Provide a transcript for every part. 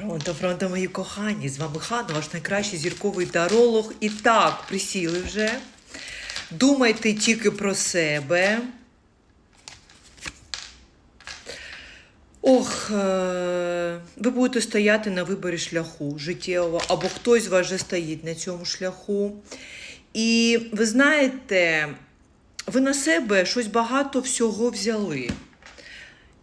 Фронто, фронто, мої кохані, з вами Хана, ваш найкращий зірковий таролог. І так, присіли вже. Думайте тільки про себе. Ох, е, ви будете стояти на виборі шляху життєвого, або хтось з вас вже стоїть на цьому шляху. І ви знаєте, ви на себе щось багато всього взяли.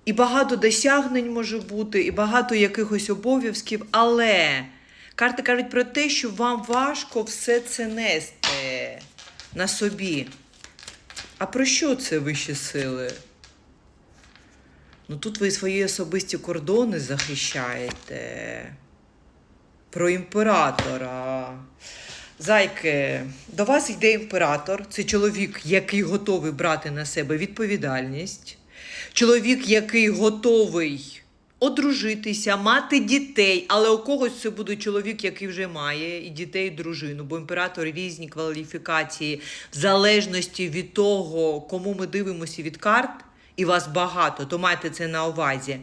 І багато досягнень може бути, і багато якихось обов'язків, але карти кажуть про те, що вам важко все це нести на собі. А про що це вищі сили? Ну тут ви свої особисті кордони захищаєте. Про імператора. Зайки, до вас йде імператор. Це чоловік, який готовий брати на себе відповідальність. Чоловік, який готовий одружитися, мати дітей, але у когось це буде чоловік, який вже має і дітей, і дружину, бо імператор різні кваліфікації в залежності від того, кому ми дивимося від карт, і вас багато, то майте це на увазі.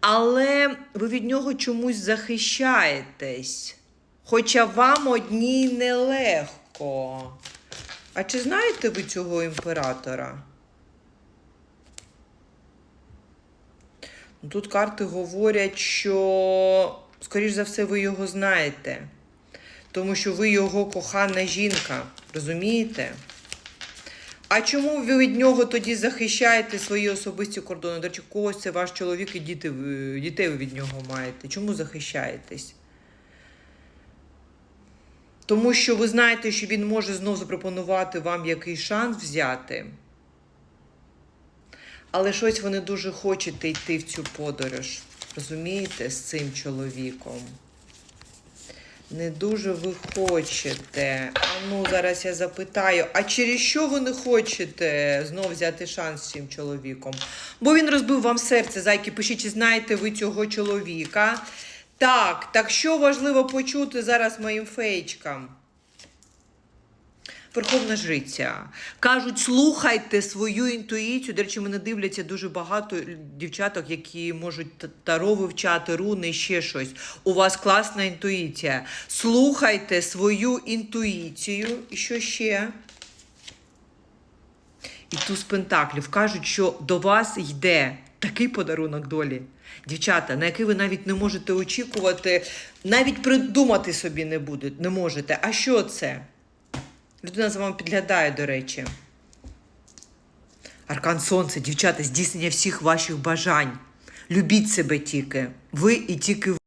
Але ви від нього чомусь захищаєтесь. Хоча вам одній нелегко. А чи знаєте ви цього імператора? Тут карти говорять, що, скоріш за все, ви його знаєте. Тому що ви його кохана жінка. Розумієте? А чому ви від нього тоді захищаєте свої особисті кордони? До речі, когось це ваш чоловік і діти, дітей ви від нього маєте. Чому захищаєтесь? Тому що ви знаєте, що він може знову запропонувати вам якийсь шанс взяти. Але щось ви не дуже хочете йти в цю подорож. Розумієте, з цим чоловіком. Не дуже ви хочете. А ну, зараз я запитаю, а через що ви не хочете знов взяти шанс з цим чоловіком? Бо він розбив вам серце, зайки, пишіть, чи знаєте ви цього чоловіка. Так, так що важливо почути зараз моїм феєчкам? Верховна жриця. Кажуть, слухайте свою інтуїцію. До речі, мене дивляться дуже багато дівчаток, які можуть таро вивчати, руни, ще щось. У вас класна інтуїція. Слухайте свою інтуїцію. І що ще? І туз пентаклів кажуть, що до вас йде такий подарунок долі. Дівчата, на який ви навіть не можете очікувати, навіть придумати собі не будете, не можете. А що це? Людина за вами підглядає, до речі. Аркан Сонце, дівчата, здійснення всіх ваших бажань. Любіть себе тільки. Ви і тільки ви.